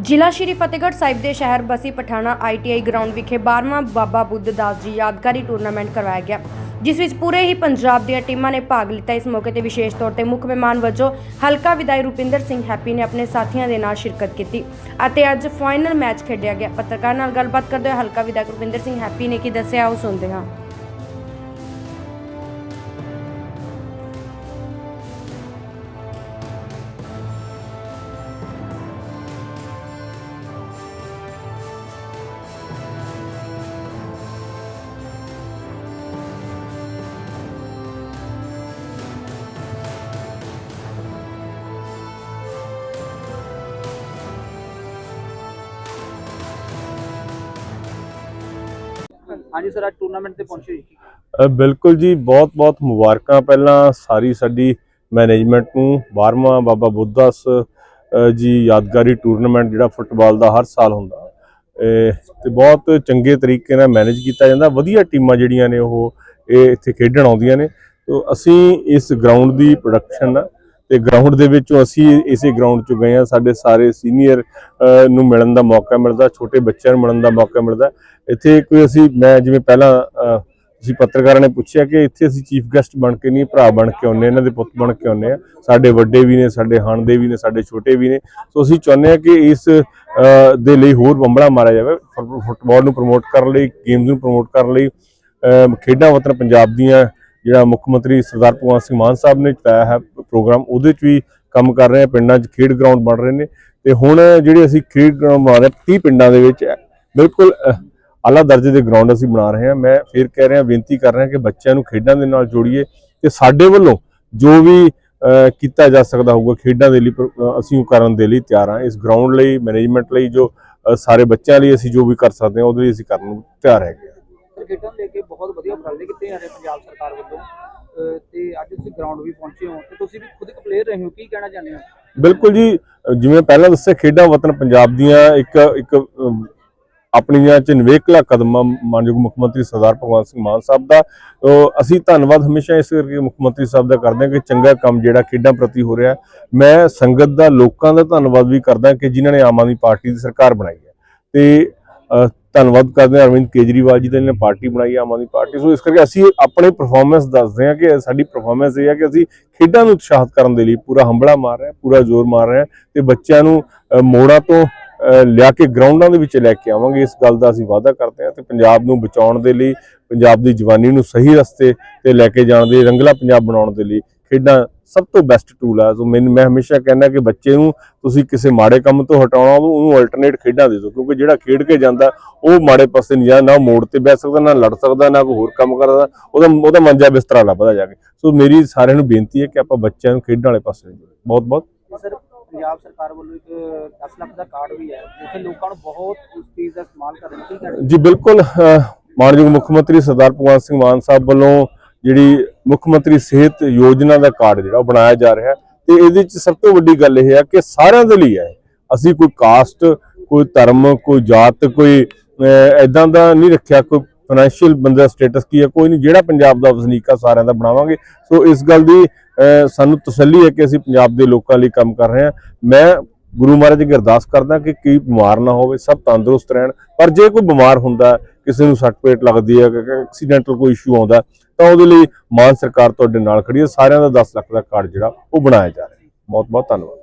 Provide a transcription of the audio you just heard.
ਜ਼ਿਲ੍ਹਾ ਸ਼੍ਰੀ ਫਤਿਹਗੜ੍ਹ ਸਾਹਿਬ ਦੇ ਸ਼ਹਿਰ ਬਸੀ ਪਠਾਣਾ ਆਈਟੀਆਈ ਗਰਾਊਂਡ ਵਿਖੇ 12ਵਾਂ ਬਾਬਾ ਬੁੱਧ ਦਾਸ ਜੀ ਯਾਦਗਾਰੀ ਟੂਰਨਾਮੈਂਟ ਕਰਵਾਇਆ ਗਿਆ, ਜਿਸ ਵਿੱਚ ਪੂਰੇ ਹੀ ਪੰਜਾਬ ਦੀਆਂ ਟੀਮਾਂ ਨੇ ਭਾਗ ਲਿੱਤਾ। ਇਸ ਮੌਕੇ ਤੇ ਵਿਸ਼ੇਸ਼ ਤੌਰ ਤੇ ਮੁੱਖ ਮਹਿਮਾਨ ਵਜੋਂ ਹਲਕਾ ਵਿਦਾਈ ਰੁਪਿੰਦਰ ਸਿੰਘ ਹੈਪੀ ਨੇ ਆਪਣੇ ਸਾਥੀਆਂ ਦੇ ਨਾਲ ਸ਼ਿਰਕਤ ਕੀਤੀ ਅਤੇ ਅੱਜ ਫਾਈਨਲ ਮੈਚ ਖੇਡਿਆ ਗਿਆ। ਪੱਤਰਕਾਰ ਨਾਲ ਗੱਲਬਾਤ ਕਰਦੇ ਹੋਏ ਹਲਕਾ ਵਿਦਾਇਕ ਰੁਪਿੰਦਰ ਸਿੰਘ ਹੈਪੀ ਨੇ ਕੀ ਦੱਸਿਆ, ਉਹ ਸੁਣਦੇ ਹਾਂ। ਹਾਂਜੀ ਸਰ, ਅੱਜ ਟੂਰਨਾਮੈਂਟ ਤੇ ਪਹੁੰਚੇ ਜੀ। ਬਿਲਕੁਲ ਜੀ, ਬਹੁਤ ਬਹੁਤ ਮੁਬਾਰਕਾਂ ਪਹਿਲਾਂ ਸਾਰੀ ਸਾਡੀ ਮੈਨੇਜਮੈਂਟ ਨੂੰ 12ਵਾਂ ਬਾਬਾ ਬੁੱਧਾਸ ਜੀ ਯਾਦਗਾਰੀ ਟੂਰਨਾਮੈਂਟ ਜਿਹੜਾ ਫੁੱਟਬਾਲ ਦਾ ਹਰ ਸਾਲ ਹੁੰਦਾ। ਇਹ ਤੇ ਬਹੁਤ ਚੰਗੇ ਤਰੀਕੇ ਨਾਲ ਮੈਨੇਜ ਕੀਤਾ ਜਾਂਦਾ। ਵਧੀਆ ਟੀਮਾਂ ਜਿਹੜੀਆਂ ਨੇ ਉਹ ਇਹ ਇੱਥੇ ਖੇਡਣ ਆਉਂਦੀਆਂ ਨੇ। ਤੇ, ਅਸੀਂ ਇਸ ਗਰਾਊਂਡ ਦੀ ਪ੍ਰੋਡਕਸ਼ਨ ਤੇ ਗਰਾਊਂਡ ਦੇ ਵਿੱਚੋਂ ਅਸੀਂ ਇਸੇ ਗਰਾਊਂਡ 'ਚ ਗਏ ਆ ਸਾਡੇ ਸਾਰੇ ਸੀਨੀਅਰ ਨੂੰ ਮਿਲਣ ਦਾ ਮੌਕਾ ਮਿਲਦਾ, ਛੋਟੇ ਬੱਚਿਆਂ ਨੂੰ ਮਿਲਣ ਦਾ ਮੌਕਾ ਮਿਲਦਾ। ਇੱਥੇ ਕੋਈ ਅਸੀਂ, ਮੈਂ ਜਿਵੇਂ ਪਹਿਲਾਂ ਅਸੀਂ ਪੱਤਰਕਾਰਾਂ ਨੇ ਪੁੱਛਿਆ ਕਿ ਇੱਥੇ ਅਸੀਂ ਚੀਫ ਗੈਸਟ ਬਣ ਕੇ ਨਹੀਂ, ਭਰਾ ਬਣ ਕੇ ਆਉਂਦੇ, ਇਹਨਾਂ ਦੇ ਪੁੱਤ ਬਣ ਕੇ ਆਉਂਦੇ ਆ। ਸਾਡੇ ਵੱਡੇ ਵੀ ਨੇ, ਸਾਡੇ ਹਾਣ ਦੇ ਵੀ ਨੇ, ਸਾਡੇ ਛੋਟੇ ਵੀ ਨੇ। ਸੋ ਅਸੀਂ ਚਾਹੁੰਦੇ ਆ ਕਿ ਇਸ ਦੇ ਲਈ ਹੋਰ ਬੰਬਲਾ ਮਾਰਿਆ ਜਾਵੇ, ਫੁੱਟ- ਫੁੱਟਬਾਲ ਨੂੰ ਪ੍ਰਮੋਟ ਕਰਨ ਲਈ ਗੇਮਸ ਨੂੰ ਪ੍ਰਮੋਟ ਕਰਨ ਲਈ। ਖੇਡਾਂ ਵਤਨ ਪੰਜਾਬ ਦੀਆਂ, ਜਿਹੜਾ ਮੁੱਖ ਮੰਤਰੀ ਸਰਦਾਰ ਭਗਵੰਤ ਸਿੰਘ ਮਾਨ ਸਾਹਿਬ ਨੇ ਚਲਾਇਆ ਹੈ ਪ੍ਰੋਗਰਾਮ ਉਹਦੇ 'ਚ ਵੀ ਕੰਮ ਕਰ ਰਹੇ ਆ ਪਿੰਡਾਂ 'ਚ ਖੇਡ ਗਰਾਊਂਡ ਬਣ ਰਹੇ ਨੇ। ਤੇ ਹੁਣ ਜਿਹੜੇ ਅਸੀਂ ਖੇਡ ਗਰਾਊਂਡ ਬਣਾ ਰਹੇ ਹਾਂ, 30 ਪਿੰਡਾਂ ਦੇ ਵਿੱਚ ਬਿਲਕੁਲ ਅ, ਆਲਾ ਦਰਜੇ ਦੇ ਗਰਾਊਂਡ ਅਸੀਂ ਬਣਾ ਰਹੇ ਹਾਂ ਮੈਂ ਫੇਰ ਕਹਿ ਰਿਹਾ ਬੇਨਤੀ ਕਰ ਰਿਹਾ ਕਿ ਬੱਚਿਆਂ ਨੂੰ ਖੇਡਾਂ ਦੇ ਨਾਲ ਜੋੜੀਏ ਤੇ ਸਾਡੇ ਵੱਲੋਂ ਜੋ ਵੀ ਕੀਤਾ ਜਾ ਸਕਦਾ ਹੋਊਗਾ ਖੇਡਾਂ ਦੇ ਲਈ ਪਰ- ਅਸੀਂ ਉਹ ਕਰਨ ਦੇ ਲਈ ਤਿਆਰ ਹਾਂ ਇਸ ਗਰਾਊਂਡ ਲਈ ਮੈਨੇਜਮੈਂਟ ਲਈ ਜੋ ਸਾਰੇ ਬੱਚਿਆਂ ਲਈ ਅਸੀਂ ਜੋ ਵੀ ਕਰ ਸਕਦੇ ਹਾਂ ਉਹਦੇ ਲਈ ਅਸੀਂ ਕਰਨ ਨੂੰ ਤਿਆਰ ਹੈਗੇ ਹਾਂ ਲੈ ਕੇ ਬਹੁਤ ਵਧੀਆ ਉਪਰਾਲੇ ਕੀਤੇ ਜਾ ਰਹੇ ਪੰਜਾਬ ਸਰਕਾਰ ਵੱਲੋਂ। ਤੇ ਅੱਜ ਤੁਸੀਂ ਗਰਾਊਂਡ ਵੀ ਪਹੁੰਚੇ ਹੋ। ਤੇ ਤੁਸੀਂ ਵੀ ਖੁਦ ਇੱਕ ਪਲੇਅਰ ਰਹੇ ਹੋ, ਕੀ ਕਹਿਣਾ ਚਾਹੁੰਦੇ ਹੋ? ਬਿਲਕੁਲ ਜੀ ਜਿਵੇਂ ਪਹਿਲਾਂ ਦੱਸਿਆ, ਖੇਡਾਂ ਵਤਨ ਪੰਜਾਬ ਦੀਆਂ ਇੱਕ ਇੱਕ ਆਪਣੀਆਂ ਚ ਨਿਵੇਕਲਾ ਕਦਮਾਂ ਮਾਨਯੋਗ ਮੁੱਖ ਮੰਤਰੀ ਸਰਦਾਰ ਭਗਵੰਤ ਸਿੰਘ ਮਾਨ ਸਾਹਿਬ ਦਾ। ਅਸੀਂ ਧੰਨਵਾਦ ਹਮੇਸ਼ਾ ਇਸ ਕਰਕੇ ਮੁੱਖ ਮੰਤਰੀ ਸਾਹਿਬ ਦਾ ਕਰਦੇ ਹਾਂ ਕਿ ਚੰਗਾ ਕੰਮ ਜਿਹੜਾ ਖੇਡਾਂ ਪ੍ਰਤੀ ਹੋ ਰਿਹਾ। ਮੈਂ ਸੰਗਤ ਦਾ, ਲੋਕਾਂ ਦਾ ਧੰਨਵਾਦ ਵੀ ਕਰਦਾ ਕਿ ਜਿਨ੍ਹਾਂ ਨੇ ਆਮ ਆਦਮੀ ਪਾਰਟੀ ਦੀ ਸਰਕਾਰ ਬਣਾਈ ਹੈ। ਤੇ ਧੰਨਵਾਦ ਕਰਦੇ ਹਾਂ। ਅਰਵਿੰਦ ਕੇਜਰੀਵਾਲ ਜੀ ਦਾ ਜਿਹਨੇ ਪਾਰਟੀ ਬਣਾਈ, ਆਮ ਆਦਮੀ ਪਾਰਟੀ। ਸੋ ਇਸ ਕਰਕੇ ਅਸੀਂ ਆਪਣੇ ਪਰਫਾਰਮੈਂਸ ਦੱਸਦੇ ਹਾਂ ਕਿ ਸਾਡੀ ਪਰਫਾਰਮੈਂਸ ਇਹ ਹੈ ਕਿ ਅਸੀਂ ਖੇਡਾਂ ਨੂੰ ਉਤਸ਼ਾਹਿਤ ਕਰਨ ਦੇ ਲਈ ਪੂਰਾ ਹੰਬਲਾ ਮਾਰ ਰਹੇ ਹਾਂ, ਪੂਰਾ ਜ਼ੋਰ ਮਾਰ ਰਹੇ ਹਾਂ ਤੇ ਬੱਚਿਆਂ ਨੂੰ ਮੋੜਾਂ ਤੋਂ ਲਿਆ ਕੇ ਗਰਾਊਂਡਾਂ ਦੇ ਵਿੱਚ ਲੈ ਕੇ ਆਵਾਂਗੇ। ਇਸ ਗੱਲ ਦਾ ਅਸੀਂ ਵਾਅਦਾ ਕਰਦੇ ਹਾਂ ਤੇ ਪੰਜਾਬ ਨੂੰ ਬਚਾਉਣ ਦੇ ਲਈ, ਪੰਜਾਬ ਦੀ ਜਵਾਨੀ ਨੂੰ ਸਹੀ ਰਸਤੇ ਤੇ ਲੈ ਕੇ ਜਾਣ ਦੇ ਰੰਗਲਾ ਪੰਜਾਬ ਬਣਾਉਣ ਦੇ ਲਈ ਖੇਡਾਂ ਸਭ ਤੋਂ ਬੈਸਟ ਟੂਲ ਆ। ਸੋ ਮੈਨੂੰ ਮੈਂ ਹਮੇਸ਼ਾ ਕਹਿੰਦਾ ਕਿ ਬੱਚੇ ਨੂੰ ਤੁਸੀਂ ਕਿਸੇ ਮਾੜੇ ਕੰਮ ਤੋਂ ਹਟਾਉਣਾ ਉਹਨੂੰ ਅਲਟਰਨੇਟ ਖੇਡਾਂ ਦੇ ਦਿਓ ਕਿਉਂਕਿ ਜਿਹੜਾ ਖੇਡ ਕੇ ਜਾਂਦਾ ਉਹ ਮਾੜੇ ਪਾਸੇ ਨਹੀਂ ਜਾਂਦਾ ਨਾ ਮੋੜ ਤੇ ਬਹਿ ਸਕਦਾ ਨਾ ਲੜ ਸਕਦਾ ਨਾ ਕੋਈ ਹੋਰ ਕੰਮ ਕਰਦਾ ਉਹਦਾ ਉਹਦਾ ਮੰਜਾ ਬਿਸਤਰਾ ਲੱਭਦਾ ਜਾ ਕੇ। ਸੋ ਮੇਰੀ ਸਾਰਿਆਂ ਨੂੰ ਬੇਨਤੀ ਹੈ ਕਿ ਆਪਾਂ ਬੱਚਿਆਂ ਨੂੰ ਖੇਡਣ ਵਾਲੇ ਪਾਸੇ ਬਹੁਤ ਬਹੁਤ। ਸਰ ਪੰਜਾਬ ਸਰਕਾਰ ਵੱਲੋਂ ਇੱਕ 10 ਲੱਖ ਦਾ ਕਾਰਡ ਵੀ ਹੈ ਜਿੱਥੇ ਲੋਕਾਂ ਨੂੰ ਬਹੁਤ ਉਸ ਚੀਜ਼ ਦਾ ਇਸਤੇਮਾਲ ਕਰਨ ਕਹਿਣਾ ਜੀ ਬਿਲਕੁਲ ਮਾਨਯੋਗ ਮੁੱਖ ਮੰਤਰੀ ਸਰਦਾਰ ਭਗਵੰਤ ਸਿੰਘ ਮਾਨ ਸਾਹਿਬ ਵੱਲੋਂ ਜਿਹੜੀ ਮੁੱਖ ਮੰਤਰੀ ਸਿਹਤ ਯੋਜਨਾ ਦਾ ਕਾਰਡ ਜਿਹੜਾ ਉਹ ਬਣਾਇਆ ਜਾ ਰਿਹਾ ਹੈ। ਤੇ ਇਹਦੇ ਵਿੱਚ ਸਭ ਤੋਂ ਵੱਡੀ ਗੱਲ ਇਹ ਹੈ ਕਿ ਸਾਰਿਆਂ ਦੇ ਲਈ ਹੈ ਅਸੀਂ ਕੋਈ ਕਾਸਟ, ਕੋਈ ਧਰਮ, ਕੋਈ ਜਾਤ, ਕੋਈ ਐਦਾਂ ਦਾ ਨਹੀਂ ਰੱਖਿਆ, ਕੋਈ ਫਾਈਨੈਂਸ਼ੀਅਲ ਬੰਦਾ ਸਟੇਟਸ ਕੀ ਹੈ, ਕੋਈ ਨਹੀਂ। ਜਿਹੜਾ ਪੰਜਾਬ ਦਾ ਵਸਨੀਕ ਆ ਸਾਰਿਆਂ ਦਾ ਬਣਾਵਾਂਗੇ। ਸੋ ਇਸ ਗੱਲ ਦੀ ਸਾਨੂੰ ਤਸੱਲੀ ਹੈ ਕਿ ਅਸੀਂ ਪੰਜਾਬ ਦੇ ਲੋਕਾਂ ਲਈ ਕੰਮ ਕਰ ਰਹੇ ਹਾਂ। ਮੈਂ ਗੁਰੂ ਮਹਾਰਾਜ ਅੱਗੇ ਅਰਦਾਸ ਕਰਦਾ ਕਿ ਕੀ ਬਿਮਾਰ ਨਾ ਹੋਵੇ, ਸਭ ਤੰਦਰੁਸਤ ਰਹਿਣ। ਪਰ ਜੇ ਕੋਈ ਬਿਮਾਰ ਹੁੰਦਾ ਕਿਸੇ ਨੂੰ ਸੱਟ ਪੇਟ ਲੱਗਦੀ ਹੈ ਐਕਸੀਡੈਂਟਲ ਕੋਈ ਇਸ਼ੂ ਆਉਂਦਾ ਤਾਂ ਉਹਦੇ ਲਈ ਮਾਨ ਸਰਕਾਰ ਤੁਹਾਡੇ ਨਾਲ ਖੜੀ ਹੈ। ਸਾਰਿਆਂ ਦਾ 10 ਲੱਖ ਦਾ ਕਾਰਡ ਜਿਹੜਾ ਉਹ ਬਣਾਇਆ ਜਾ ਰਿਹਾ ਬਹੁਤ ਬਹੁਤ ਧੰਨਵਾਦ।